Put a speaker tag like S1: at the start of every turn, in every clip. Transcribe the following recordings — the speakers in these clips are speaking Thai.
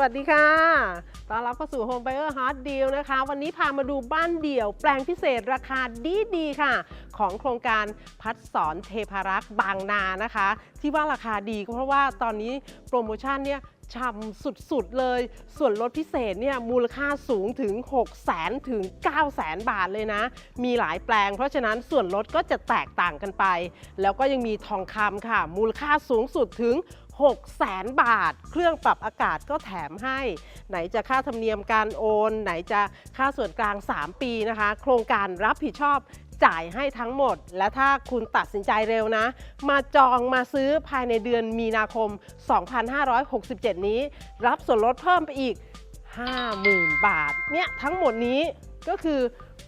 S1: วัสดีค่ะต้อนรับเข้าสู่ Home Buyer Hot Deal นะคะ วันนี้พามาดูบ้านเดี่ยว แปลงพิเศษราคาดีดีๆค่ะ ของโครงการพัดสอนเทพารักษ์บางนานะคะ ที่ว่าราคาดีก็เพราะว่าตอนนี้โปรโมชั่นเนี่ยช่ำสุดๆ เลย ส่วนลดพิเศษเนี่ยมูลค่าสูงถึง 6 0 0 0 0ถึง 9 0 0 0 0บาทเลยนะ มีหลายแปลง เพราะฉะนั้นส่วนลดก็จะแตกต่างกันไป แล้วก็ยังมีทองคำค่ะ มูลค่าสูงสุดถึง 6 0แสนบาท เครื่องปรับอากาศก็แถมให้ ไหนจะค่าธรรมเนียมการโอน ไหนจะค่าส่วนกลาง 3 ปีนะคะ โครงการรับผิดชอบจ่ายให้ทั้งหมด และถ้าคุณตัดสินใจเร็วนะ มาจองมาซื้อภายในเดือนมีนาคม 2567 นี้ รับส่วนลดเพิ่มไปอีก 50,000 บาท เนี่ยทั้งหมดนี้ก็คือ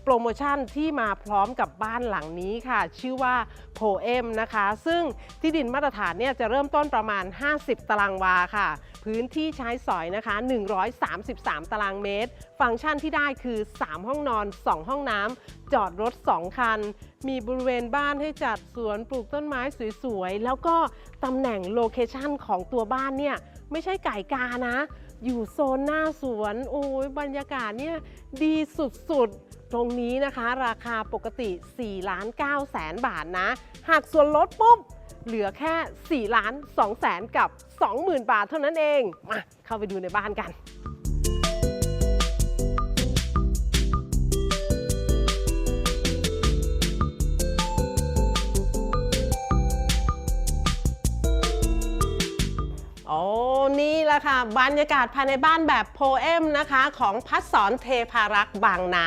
S1: โปรโมชั่นที่มาพร้อมกับบ้านหลังนี้ค่ะ ชื่อว่าโพเอมนะคะ ซึ่งที่ดินมาตรฐานเนี่ยจะเริ่มต้นประมาณ 50 ตารางวาค่ะ พื้นที่ใช้สอยนะคะ 133 ตารางเมตร ฟังก์ชันที่ได้คือ 3 ห้องนอน 2 ห้องน้ำจอดรถ 2 คัน มีบริเวณบ้านให้จัดสวนปลูกต้นไม้สวยๆ แล้วก็ตำแหน่งโลเคชันของตัวบ้านเนี่ยไม่ใช่ไก่กานะ อยู่โซนหน้าสวน โอ้ยบรรยากาศเนี่ยดีสุดๆ ตรงนี้นะคะ ราคาปกติ4ล้าน9แสนบาทนะ หากส่วนลดปุ๊บ เหลือแค่4ล้าน2แสนกับ 20,000 บาทเท่านั้นเอง มาเข้าไปดูในบ้านกัน ละค่ะบรรยากาศภายในบ้านแบบโพเอมนะคะ ของพัดสอนเทพารักษ์บางนา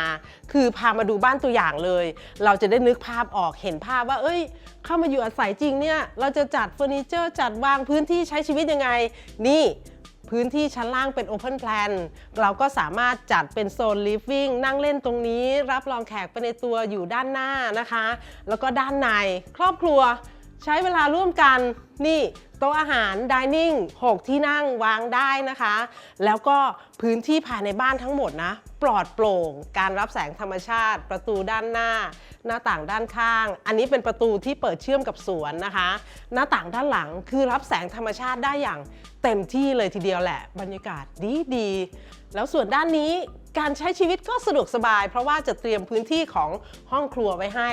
S1: คือพามาดูบ้านตัวอย่างเลย เราจะได้นึกภาพออกเห็นภาพว่า เอ้ย เข้ามาอยู่อาศัยจริงเนี่ย เราจะจัดเฟอร์นิเจอร์จัดวางพื้นที่ใช้ชีวิตยังไง นี่พื้นที่ชั้นล่างเป็น Open Plan เราก็สามารถจัดเป็นโซน Living นั่งเล่นตรงนี้ รับรองแขกไปในตัวอยู่ด้านหน้านะคะ แล้วก็ด้านในครอบครัว ใช้เวลาร่วมกันนี่ โต๊ะอาหารดิเนิ่ง6ที่นั่งวางได้นะคะ แล้วก็พื้นที่ภายในบ้านทั้งหมดนะ ปลอดโปร่ง การรับแสงธรรมชาติ ประตูด้านหน้า หน้าต่างด้านข้าง อันนี้เป็นประตูที่เปิดเชื่อมกับสวนนะคะ หน้าต่างด้านหลังคือรับแสงธรรมชาติได้อย่างเต็มที่เลยทีเดียวแหละ บรรยากาศดีดีแล้วส่วนด้านนี้การใช้ชีวิตก็สะดวกสบาย เพราะว่าจะเตรียมพื้นที่ของห้องครัวไว้ให้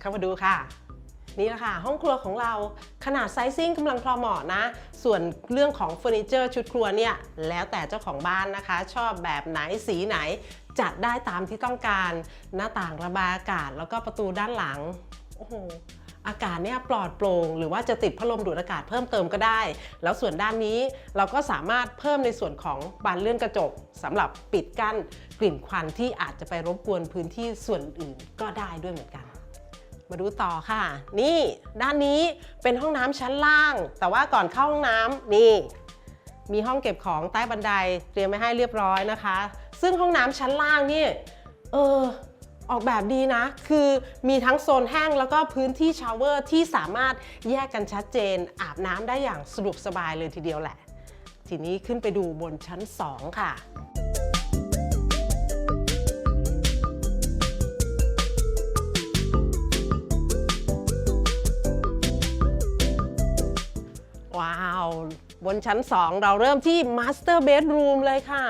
S1: เข้ามาดูค่ะ นี่แหละค่ะ ห้องครัวของเราขนาดไซซิ่งกำลังพอเหมาะนะ ส่วนเรื่องของเฟอร์นิเจอร์ชุดครัวเนี่ย แล้วแต่เจ้าของบ้านนะคะ ชอบแบบไหนสีไหน จัดได้ตามที่ต้องการ หน้าต่างระบายอากาศ แล้วก็ประตูด้านหลัง โอ้โหอากาศเนี่ยปลอดโปร่งหรือว่าจะติดพัดลมดูดอากาศเพิ่มเติมก็ได้ แล้วส่วนด้านนี้เราก็สามารถเพิ่มในส่วนของบานเลื่อนกระจกสำหรับปิดกั้นกลิ่นควันที่อาจจะไปรบกวนพื้นที่ส่วนอื่นก็ได้ด้วยเหมือนกัน มาดูต่อค่ะ นี่ด้านนี้เป็นห้องน้ำชั้นล่าง แต่ว่าก่อนเข้าห้องน้ำนี่ มีห้องเก็บของใต้บันไดเตรียมไว้ให้เรียบร้อยนะคะ ซึ่งห้องน้ำชั้นล่างนี่เออออกแบบดีนะ คือมีทั้งโซนแห้งแล้วก็พื้นที่ชาวเวอร์ที่สามารถแยกกันชัดเจน อาบน้ำได้อย่างสะดวกสบายเลยทีเดียวแหละ ทีนี้ขึ้นไปดูบนชั้น 2 ค่ะ ว้าว บนชั้น 2 เราเริ่มที่ Master Bedroom เลยค่ะ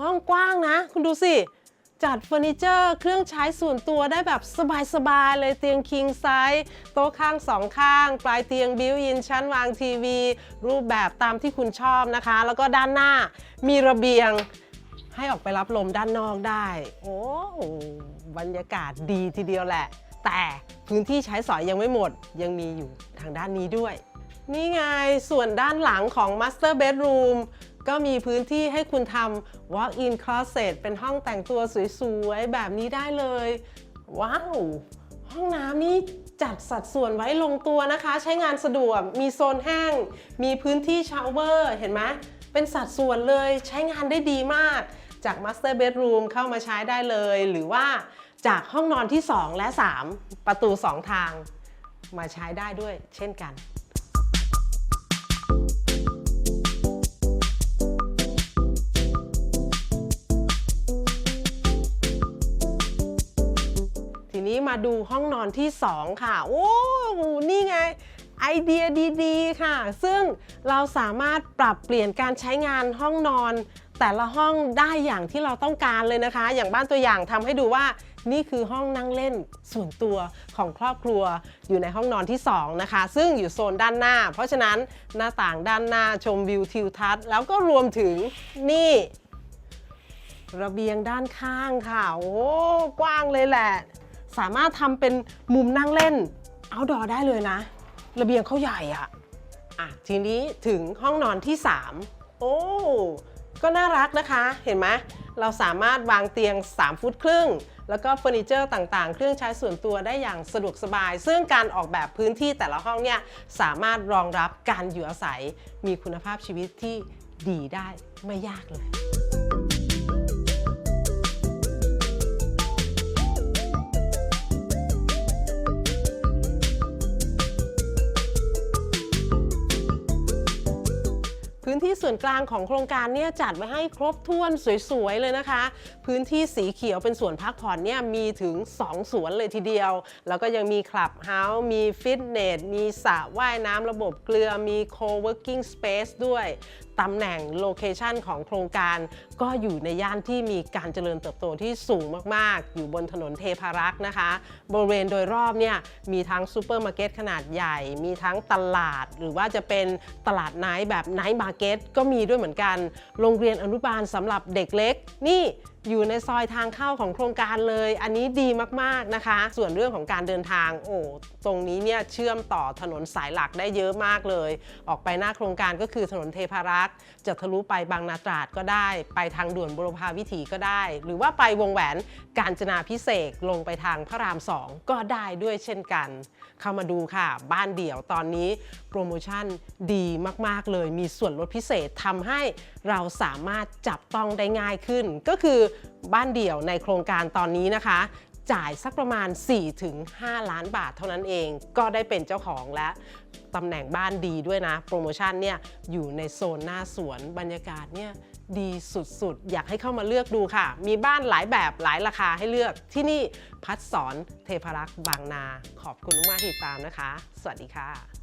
S1: ห้องกว้างนะ คุณดูสิ จัดเฟอร์นิเจอร์ เครื่องใช้ส่วนตัวได้แบบสบายๆ เลยเตียง king size โต๊ะข้างสองข้าง ปลายเตียงบิวอินชั้นวางทีวี รูปแบบตามที่คุณชอบนะคะ แล้วก็ด้านหน้ามีระเบียงให้ออกไปรับลมด้านนอกได้ โอ้บรรยากาศดีทีเดียวแหละ แต่พื้นที่ใช้สอยยังไม่หมด ยังมีอยู่ทางด้านนี้ด้วย นี่ไงส่วนด้านหลังของ Master Bedroom ก็มีพื้นที่ให้คุณทำ Walk-in Closet เป็นห้องแต่งตัวสวยๆ แบบนี้ได้เลย ว้าว ห้องน้ำนี่จัดสัดส่วนไว้ลงตัวนะคะ ใช้งานสะดวก มีโซนแห้ง มีพื้นที่ชาวเวอร์ เห็นไหมเป็นสัดส่วนเลยใช้งานได้ดีมาก จาก Master Bedroom เข้ามาใช้ได้เลย หรือว่าจากห้องนอนที่ 2 และ 3 ประตู 2 ทาง มาใช้ได้ด้วยเช่นกัน ดูห้องนอนที่ 2 ค่ะ โอ้โหนี่ไงไอเดียดีๆ ค่ะ ซึ่งเราสามารถปรับเปลี่ยนการใช้งานห้องนอน แต่ละห้องได้อย่างที่เราต้องการเลยนะคะ อย่างบ้านตัวอย่างทำให้ดูว่านี่คือห้องนั่งเล่นส่วนตัวของครอบครัวอยู่ในห้องนอนที่ 2 นะคะ ซึ่งอยู่โซนด้านหน้า เพราะฉะนั้นหน้าต่างด้านหน้าชมวิวทิวทัศน์ แล้วก็รวมถึงนี่ ระเบียงด้านข้างค่ะ โอ้กว้างเลยแหละ สามารถทำเป็นมุมนั่งเล่นเอาดอได้เลยนะ ระเบียงเขาใหญ่อะอะทีนี้ถึงห้องนอนที่ 3 โอ้ก็น่ารักนะคะเห็นไหมเราสามารถวางเตียง 3 ฟุตครึ่ง แล้วก็เฟอร์นิเจอร์ต่างๆ เครื่องใช้ส่วนตัวได้อย่างสะดวกสบาย ซึ่งการออกแบบพื้นที่แต่ละห้องเนี่ยสามารถรองรับการอยู่อาศัย มีคุณภาพชีวิตที่ดีได้ไม่ยากเลย พื้นที่ส่วนกลางของโครงการเนี่ยจัดไว้ให้ครบถ้วนสวยๆเลยนะคะ พื้นที่สีเขียวเป็นส่วนพักผ่อนเนี่ยมีถึง 2 สวนเลยทีเดียว แล้วก็ยังมีคลับเฮาส์มีฟิตเนสมีสระว่ายน้ำระบบเกลือมีโคเวิร์กิ้งสเปซด้วย ตำแหน่งโลเคชันของโครงการ ก็อยู่ในย่านที่มีการเจริญเติบโตที่สูงมากๆ อยู่บนถนนเทพารักษ์นะคะ บริเวณโดยรอบเนี่ยมีทั้งซูเปอร์มาร์เก็ตขนาดใหญ่ มีทั้งตลาด หรือว่าจะเป็นตลาดไนท์แบบไนท์มาร์เก็ตก็มีด้วยเหมือนกัน โรงเรียนอนุบาลสำหรับเด็กเล็กนี่ อยู่ในซอยทางเข้าของโครงการเลย อันนี้ดีมากๆนะคะ ส่วนเรื่องของการเดินทางโอ้ตรงนี้เนี่ยเชื่อมต่อถนนสายหลักได้เยอะมากเลย ออกไปหน้าโครงการก็คือถนนเทพารักษ์จะทะลุไปบางนาตราดก็ได้ ไปทางด่วนบุรพาวิถีก็ได้ หรือว่าไปวงแหวนกาญจนาพิเศษลงไปทางพระรามสองก็ได้ด้วยเช่นกัน เข้ามาดูค่ะ บ้านเดี่ยวตอนนี้โปรโมชั่นดีมากๆเลย มีส่วนลดพิเศษทำให้เราสามารถจับต้องได้ง่ายขึ้น ก็คือบ้านเดี่ยวในโครงการตอนนี้นะคะ จ่ายสักประมาณ 4-5 ล้านบาทเท่านั้นเอง ก็ได้เป็นเจ้าของและตำแหน่งบ้านดีด้วยนะ โปรโมชั่นเนี่ยอยู่ในโซนหน้าสวนบรรยากาศเนี่ยดีสุดๆ อยากให้เข้ามาเลือกดูค่ะ มีบ้านหลายแบบหลายราคาให้เลือกที่นี่พัดสอนเทพรักษ์บางนา ขอบคุณมากที่ติดตามนะคะ สวัสดีค่ะ